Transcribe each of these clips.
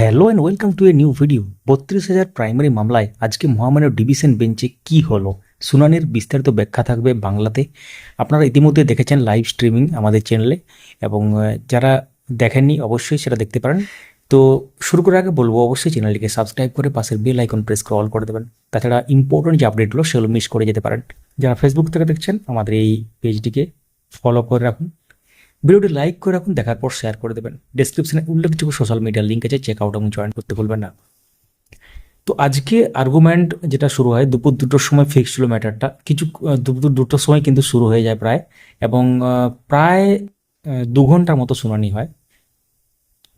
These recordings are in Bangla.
Hello and welcome to a new video বত্রিশ হাজার প্রাইমারি মামলায় আজকে মহামান্য ডিভিশন বেঞ্চে কি হলো? শুনানির বিস্তারিত ব্যাখ্যা থাকবে বাংলাতে। আপনারা ইতিমধ্যে দেখেছেন লাইভ স্ট্রিমিং আমাদের চ্যানেলে এবং যারা দেখেননি অবশ্যই সেটা দেখতে পারেন। তো শুরু করার আগে বলব, অবশ্যই চ্যানেলটিকে সাবস্ক্রাইব করে পাশের বেল আইকন প্রেস করে অল করে দেবেন। তাছাড়া ইম্পর্টেন্ট যে আপডেটগুলো সেগুলো মিস করে যেতে পারেন। যারা ফেসবুক থেকে দেখছেন, আমাদের এই পেজটিকে ফলো করে রাখুন। ভিডিওটি লাইক করে রাখুন, দেখার পর শেয়ার করে দেবেন। ডিসক্রিপশনে উল্লেখযোগ্য সোশ্যাল মিডিয়ার লিঙ্ক আছে চেক আউট এবং জয়েন করতে ভুলবেন না। তো আজকে আর্গুমেন্ট যেটা শুরু হয়, দুপুর দুটোর সময় ফিক্স ছিল ম্যাটারটা কিছু দুপুর দুটোর সময় কিন্তু শুরু হয়ে যায় প্রায়। এবং প্রায় দু ঘণ্টার মতো শুনানি হয়।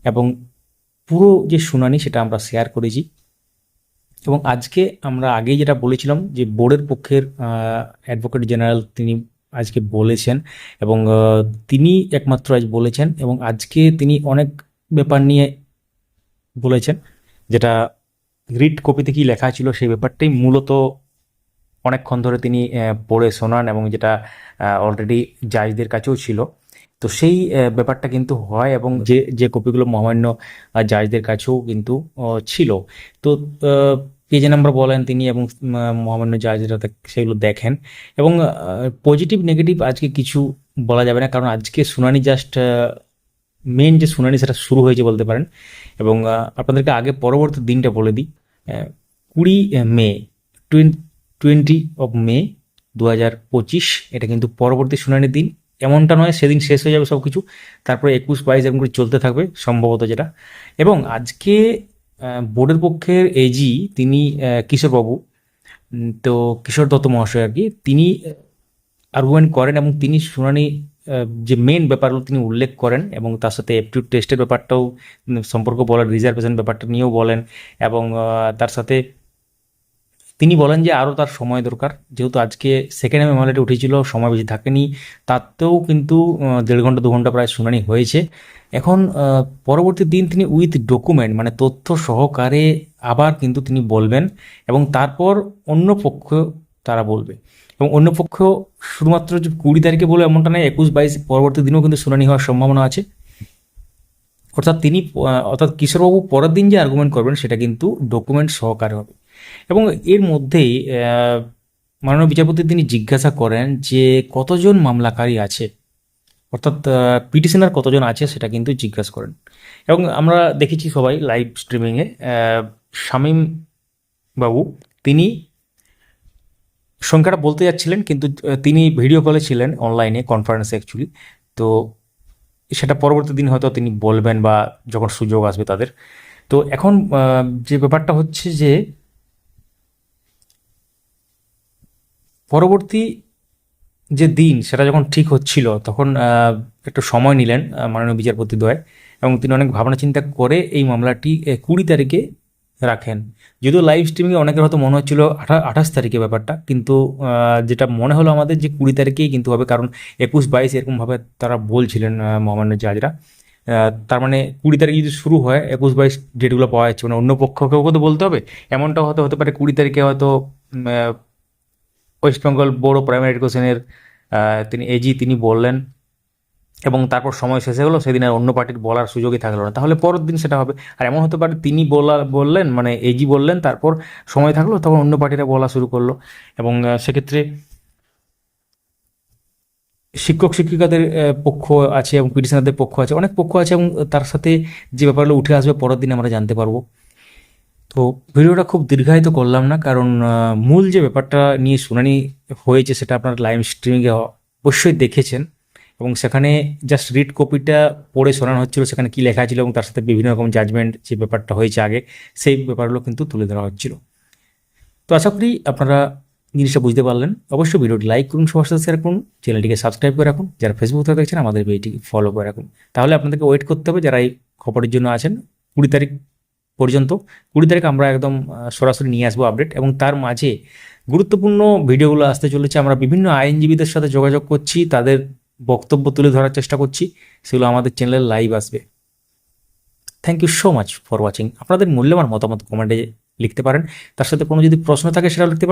এবং পুরো যে শুনানি সেটা আমরা শেয়ার করেছি। এবং আজকে আমরা আগেই যেটা বলেছিলাম যে বোর্ডের পক্ষের অ্যাডভোকেট জেনারেল তিনি আজকে বলেছেন এবং তিনি একমাত্র আজ বলেছেন এবং আজকে তিনি অনেক ব্যাপার নিয়ে বলেছেন, যেটা রিড কপিতে কি লেখা ছিল সেই ব্যাপারটাই মূলত অনেকক্ষণ ধরে তিনি পড়ে শোনান এবং যেটা অলরেডি জাজদের কাছেও ছিল। তো সেই ব্যাপারটা কিন্তু হয় এবং যে যে কপিগুলো মহামান্য জাজদের কাছেও কিন্তু ছিল। তো পেজ নাম্বার বলেন তিনি এবং মহামান্য জাজরা সেগুলো দেখেন। এবং পজিটিভ নেগেটিভ আজকে কিছু বলা যাবে না, কারণ আজকে শুনানি জাস্ট মেন যে শুনানি সেটা শুরু হয়েছে বলতে পারেন। এবং আপনাদেরকে আগে পরবর্তী দিনটা বলে দিই। কুড়ি মে টোয়েন্টি অফ মে দু হাজার পঁচিশ, এটা কিন্তু পরবর্তী শুনানির দিন। এমনটা নয়, সেদিন শেষ হয়ে যাবে সব কিছু তারপরে একুশ বাইশ এরকম করে চলতে থাকবে, সম্ভবত যেটা। এবং আজকে বোর্ডের পক্ষের এজি তিনি কিশোরবাবু। তো কিশোর দত্ত মহাশয় আর কি। তিনি আর্গুমেন্ট করেন এবং তিনি শুনানি যে মেন ব্যাপারগুলো তিনি উল্লেখ করেন এবং তার সাথে অ্যাপটিউড টেস্টের ব্যাপারটাও সম্পর্ক বলেন রিজার্ভেশন ব্যাপারটা নিয়েও বলেন এবং তার সাথে তিনি বলেন যে আরও তার সময় দরকার। যেহেতু আজকে সেকেন্ড এম এমএলএটি উঠেছিল, সময় বেশি থাকেনি, তাতেও কিন্তু দেড় ঘণ্টা, দু ঘণ্টা প্রায় শুনানি হয়েছে। এখন পরবর্তী দিন তিনি উইথ ডকুমেন্ট মানে তথ্য সহকারে আবার কিন্তু তিনি বলবেন এবং তারপর অন্য পক্ষ তারা বলবে। এবং অন্য পক্ষ শুধুমাত্র যে কুড়ি তারিখে বলে এমনটা নয়, একুশ, বাইশ, পরবর্তী দিনেও কিন্তু শুনানি হওয়ার সম্ভাবনা আছে। অর্থাৎ তিনি অর্থাৎ কিশোরবাবু পরের দিন যে আর্গুমেন্ট করবেন, সেটা কিন্তু ডকুমেন্ট সহকারে হবে। এবং এর মধ্যেই মাননীয় বিচারপতি তিনি জিজ্ঞাসা করেন যে কতজন মামলাকারী আছে? অর্থাৎ পিটিশনার কতজন আছে সেটা কিন্তু জিজ্ঞাসা করেন। এবং আমরা দেখেছি সবাই লাইভ স্ট্রিমিংয়ে শামীম বাবু, তিনি সংখ্যাটা বলতে যাচ্ছিলেন, কিন্তু তিনি ভিডিও কলে ছিলেন অনলাইনে কনফারেন্সে অ্যাকচুয়ালি তো সেটা পরবর্তী দিন হয়তো তিনি বলবেন বা যখন সুযোগ আসবে তাদের। তো এখন যে ব্যাপারটা হচ্ছে যে পরবর্তী যে দিন সেটা যখন ঠিক হচ্ছিল, তখন একটু সময় নিলেন মাননীয় বিচারপতি দ্বয় এবং তিনি অনেক ভাবনা চিন্তা করে এই মামলাটি কুড়ি তারিখে রাখেন। যদিও লাইভ স্ট্রিমিংয়ে অনেকের হয়তো মনে হচ্ছিল আঠা, আঠাশ তারিখে ব্যাপারটা, কিন্তু যেটা মনে হলো আমাদের যে কুড়ি তারিখেই কিন্তু হবে, কারণ একুশ বাইশ এরকমভাবে তারা বলছিলেন মহামান্য জাজরা। তার মানে কুড়ি তারিখ যদি শুরু হয়, একুশ বাইশ ডেটগুলো পাওয়া যাচ্ছে মানে অন্য পক্ষকেও তো বলতে হবে, এমনটাও হয়তো হতে পারে কুড়ি তারিখে হয়তো um, ah, West Bengal board of primary এডুকেশনের তিনি এজি তিনি বললেন এবং তারপর সময় শেষ হয়ে গেলো সেদিন আর অন্য পার্টির বলার সুযোগই থাকল না। তাহলে পরের দিন সেটা হবে। আর এমন হতে পারে তিনি বলা বললেন মানে এজি বললেন তারপর সময় থাকল তখন অন্য পার্টিরা বলা শুরু করল। এবং সেক্ষেত্রে শিক্ষক শিক্ষিকাদের পক্ষ আছে এবং পিটিশনারদের পক্ষ আছে। অনেক পক্ষ আছে এবং তার সাথে যে ব্যাপারগুলো উঠে আসবে পরের দিন আমরা জানতে পারব। তো ভিডিওটা খুব দীর্ঘায়িত করলাম না, কারণ মূল যে ব্যাপারটা নিয়ে শুনানি হয়েছে সেটা আপনারা লাইভ স্ট্রিমিংয়ে অবশ্যই দেখেছেন এবং সেখানে জাস্ট রিড কপিটা পড়ে শোনানো হচ্ছিল, সেখানে কী লেখা ছিল এবং তার সাথে বিভিন্ন রকম জাজমেন্ট যে ব্যাপারটা হয়েছে আগে, সেই ব্যাপারগুলো কিন্তু তুলে ধরা হচ্ছিল। তো আশা করি আপনারা জিনিসটা বুঝতে পারলেন। অবশ্যই ভিডিওটি লাইক করুন, সবার সাথে শেয়ার করুন, চ্যানেলটিকে সাবস্ক্রাইব করে রাখুন, যারা ফেসবুক থেকে দেখছেন, আমাদের পেজটিকে ফলো করে রাখুন। তাহলে আপনাদেরকে ওয়েট করতে হবে, যারা এই খবরের জন্য আছেন, কুড়ি তারিখ পর্যন্ত কুড়ি তারিখ আমরা একদম সরাসরি নিয়ে আসব আপডেট এবং তার মাঝে গুরুত্বপূর্ণ ভিডিওগুলো আসতে চলেছে। আমরা বিভিন্ন আইনজীবীদের সাথে যোগাযোগ করছি, তাদের বক্তব্য তুলে ধরার চেষ্টা করছি। সেগুলো আমাদের চ্যানেলে লাইভ আসবে। Thank you so much for watching আপনাদের মূল্যবান মতামত কমেন্টে লিখতে পারেন। তার সাথে কোনো যদি প্রশ্ন থাকে সেটা লিখতে পারেন।